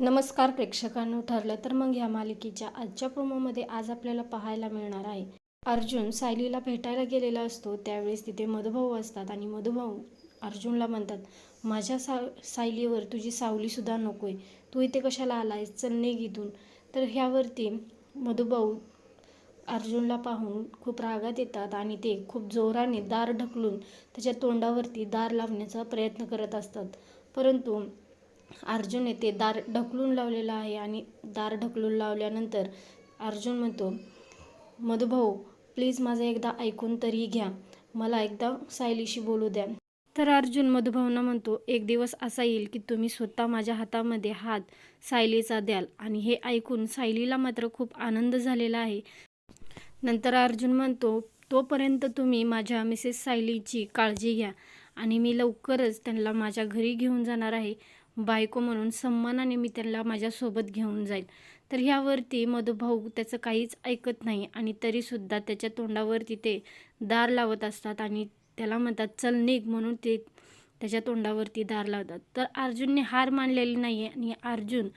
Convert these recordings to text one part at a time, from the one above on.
नमस्कार प्रेक्षकांनो ठरलं तर मग या मालिकेच्या आजच्या प्रोमोमध्ये आज आपल्याला पाहायला मिळणार आहे. अर्जुन सायलीला भेटायला गेलेला असतो त्यावेळेस तिथे मधुभाऊ असतात आणि मधुभाऊ अर्जुनला म्हणतात माझ्या सा सायलीवर तुझी सावलीसुद्धा नको आहे तू इथे कशाला आला आहेस चन्ने गीतून. तर ह्यावरती मधुभाऊ अर्जुनला पाहून खूप रागात येतात आणि ते खूप जोराने दार ढकलून त्याच्या तोंडावरती दार लावण्याचा प्रयत्न करत असतात. परंतु अर्जुन येथे दार ढकलून लावलेलं आहे आणि दार ढकलून लावल्यानंतर अर्जुन म्हणतो मधुभाऊ प्लीज माझं एकदा ऐकून तरी घ्या. मला एकदा सायलीशी बोलू द्या. तर अर्जुन मधुभाऊंना म्हणतो एक दिवस असा येईल की तुम्ही स्वतः माझ्या हातामध्ये हात सायलीचा द्याल आणि हे ऐकून सायलीला मात्र खूप आनंद झालेला आहे. नंतर अर्जुन म्हणतो तोपर्यंत तुम्ही माझ्या मिसेस सायलीची काळजी घ्या आणि मी लवकरच त्यांना माझ्या घरी घेऊन जाणार आहे. बायको म्हणून सन्मानाने मी त्यांना माझ्यासोबत घेऊन जाईल. तर ह्यावरती मधुभाऊ त्याचं काहीच ऐकत नाही आणि तरीसुद्धा त्याच्या तोंडावरती ते दार लावत असतात आणि त्याला म्हणतात चल निघ म्हणून ते त्याच्या तोंडावरती दार लावतात. तर अर्जुनने हार मानलेली नाही आहे आणि अर्जुन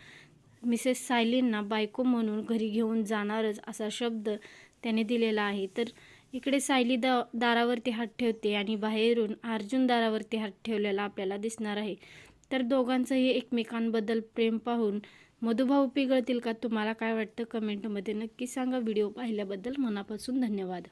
मिसेस सायलींना बायको म्हणून घरी घेऊन जाणारच असा शब्द त्याने दिलेला आहे. तर इकडे सायली दा दारावरती हात ठेवते आणि बाहेरून अर्जुन दारावरती हात ठेवलेला आपल्याला दिसणार आहे. तर दोघांचंही एकमेकांबद्दल प्रेम पाहून मधुभाऊ पिघळतील का? तुम्हाला काय वाटतं? कमेंटमध्ये नक्की सांगा. व्हिडिओ पाहिल्याबद्दल मनापासून धन्यवाद.